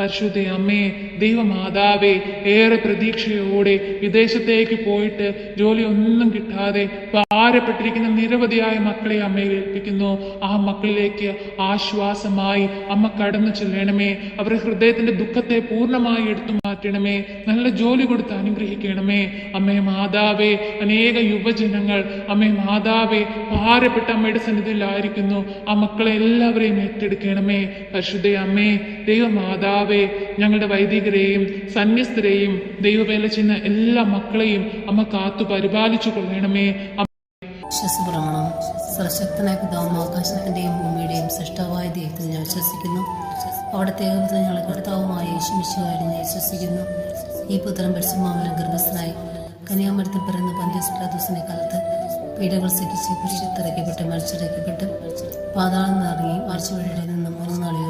പരിശുദ്ധ അമ്മേ ദൈവമാതാവേ ഏറെ പ്രതീക്ഷയോടെ വിദേശത്തേക്ക് പോയിട്ട് ജോലി ഒന്നും കിട്ടാതെ ഭാരപ്പെട്ടിരിക്കുന്ന നിരവധിയായ മക്കളെ അമ്മയെ ഏൽപ്പിക്കുന്നു. ആ മക്കളിലേക്ക് ആശ്വാസമായി അമ്മ കടന്നു ചെല്ലണമേ. അവരുടെ ഹൃദയത്തിന്റെ ദുഃഖത്തെ പൂർണമായി എടുത്തു മാറ്റണമേ. നല്ല ജോലി കൊടുത്ത് അനുഗ്രഹിക്കണമേ. അമ്മേ മാതാവേ അനേക യുവജനങ്ങൾ അമ്മേ മാതാവേ ഭാരപ്പെട്ട അമ്മയുടെ സന്നിധിയിലായിരിക്കുന്നു. ആ മക്കളെ എല്ലാവരെയും ഏറ്റെടുക്കണമേ. പരിശുദ്ധ അമ്മേ ദൈവമാതാവേ ഞങ്ങളുടെ വൈദികരെയും സന്യസ്തരെയും ദൈവവേല ചെയ്യുന്ന എല്ലാ മക്കളെയും അമ്മ കാത്തു പരിപാലിച്ചു കൊള്ളണമേ. വിശ്വസപ്രമാണം. സർശക്തനായ പിതാവും ആകാശത്തിന്റെയും ഭൂമിയുടെയും സൃഷ്ടവായ ദൈവത്തിൽ ഞാൻ വിശ്വസിക്കുന്നു. അവിടുത്തെ ഏകപുത്ര ഞങ്ങളുടെ കർത്താവുമായ യേശുമിശുവായി ഞാൻ വിശ്വസിക്കുന്നു. ഈ പുത്രൻ പരിശുമാവനം ഗർഭസ്ഥനായി കന്യാമരത്തിൽ പിറന്ന പന്ത്യസ്പ്ലാദോസിനെ കാലത്ത് പീഡകൾ സഹിച്ച് കുരിശിത്തിറക്കപ്പെട്ട് മരിച്ചിറക്കപ്പെട്ട് പാതാളം നിറങ്ങി ആഴ്ചവഴിയുടെ നിന്ന് മൂന്ന് ഉയർത്ത്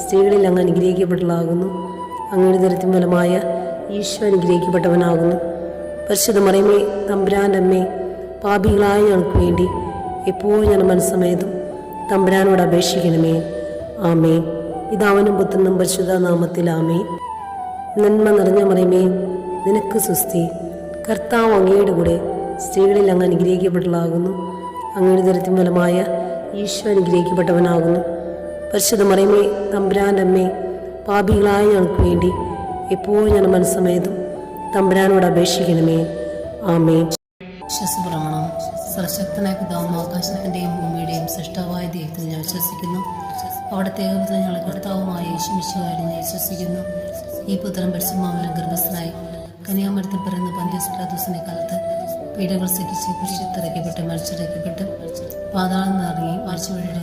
സ്ത്രീകളിൽ അങ്ങ് അനുഗ്രഹിക്കപ്പെട്ടതാകുന്നു അങ്ങയുടെ ദരിദ്രം ഫലമായ ഈശോ അനുഗ്രഹിക്കപ്പെട്ടവനാകുന്നു. പരിശുദ്ധ മറിയമ്മേ തമ്പുരാന്റെ അമ്മേ പാപികളായ ഞങ്ങൾക്ക് വേണ്ടി എപ്പോഴും ഞാൻ മനസ്സമേതും തമ്പുരാനോട് അപേക്ഷിക്കണമേ. ആമേ ഇതാവനും പുത്രനും പരിശുദ്ധ നാമത്തിൽ ആമേ നന്മ നിറഞ്ഞ മറിയമേ നിനക്ക് സുസ്തി കർത്താവ് അങ്ങയുടെ കൂടെ സ്ത്രീകളിൽ അങ്ങ് അനുഗ്രഹിക്കപ്പെട്ടതാകുന്നു അങ്ങയുടെ ദരിദ്രം ഫലമായ ഈശോ അനുഗ്രഹിക്കപ്പെട്ടവനാകുന്നു. പരിശുദ്ധ മറിയമേ തമ്പുരാന്റെ അമ്മേ പാപികളായ ഞങ്ങൾക്ക് വേണ്ടി എപ്പോഴും ഞാൻ മനസ്സമേതും തമ്പുരാനോട് അപേക്ഷിക്കണമേ. ആമേ വിശ്വസപ്രമാണം. സർശക്തനായ പിതാവും ആകാശത്തിന്റെയും ഭൂമിയുടെയും സൃഷ്ടാവായ ദൈവത്തിൽ ഞാൻ വിശ്വസിക്കുന്നു. അവിടുത്തെ ഏകപുത്ര ഞങ്ങളുടെ കർത്താവുമായ യേശുമിശുവായി ഞാൻ വിശ്വസിക്കുന്നു. ഈ പുത്രൻ പരിശുമാവനം ഗർഭസ്ഥനായി കന്യാമരത്തിൽ പിറന്ന് പന്ത്യസ്പ്ലാദോസിനെ കാലത്ത് പീഡകൾ സഹിച്ച് കുരിശിത്തിറക്കപ്പെട്ട് മരിച്ചിറക്കപ്പെട്ട് പാതാളം നിറങ്ങി ആഴ്ചവഴിയുടെ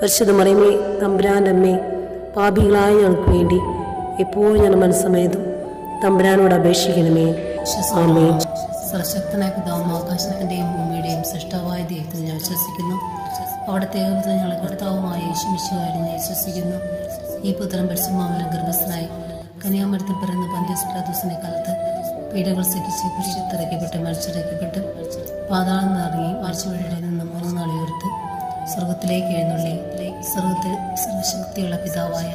പരിശുദ്ധ മറിയമേ തമ്പുരാന്റെ അമ്മേ പാപികളായ ഞങ്ങൾക്ക് വേണ്ടി എപ്പോഴും ഞാൻ മനസ്സമേതും തമ്പുരാനോട് അപേക്ഷിക്കണമേ. സ്വാമി സർശക്തനായ പിതാവും ആകാശത്തിന്റെയും ഭൂമിയുടെയും സൃഷ്ടാവായ ദൈവത്തിൽ ഞാൻ വിശ്വസിക്കുന്നു. അവിടുത്തെ ഏകപുത്ര ഞങ്ങളെ കർത്താവുമായ യേശുമിശുകാരി ഞാൻ വിശ്വസിക്കുന്നു. ഈ പുത്രൻ പരിശുമാവലം ഗർഭസ്ഥനായി കന്യാമരത്തിൽ പിറന്ന പന്ത്യസ്പ്രാദോസിനെ കാലത്ത് പീഡകൾ സഹിച്ച് കുരിശിത്തിറക്കപ്പെട്ട് മരിച്ചിറക്കപ്പെട്ട് പാതാളം നിറങ്ങി മരിച്ചവരുടെ സ്വർഗത്തിലേക്ക് എഴുന്നള്ളി. സ്വർഗത്തിൽ സർവശക്തിയുള്ള പിതാവായ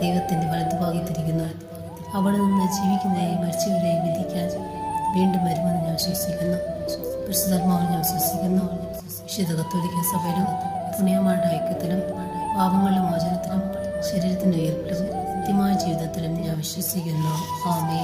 ദൈവത്തിന്റെ വലതുഭാഗത്തിരിക്കുന്നു അവിടെ നിന്ന് ജീവിക്കുന്നതായി മരിച്ചവരെയും വിധിക്കാൻ വീണ്ടും വരുമെന്ന് ഞാൻ വിശ്വസിക്കുന്നു. പരിശുദ്ധാത്മാവിൽ ഞാൻ വിശ്വസിക്കുന്നു. വിശുദ്ധ കത്തോലിക്ക സഭയിലും പുണ്യമാരുടെ ഐക്യത്തിലും പാപങ്ങളുടെ മോചനത്തിലും ശരീരത്തിന്റെ ഉയർപ്പിലും കൃത്യമായ ജീവിതത്തിലും ഞാൻ വിശ്വസിക്കുന്നു. ആമേ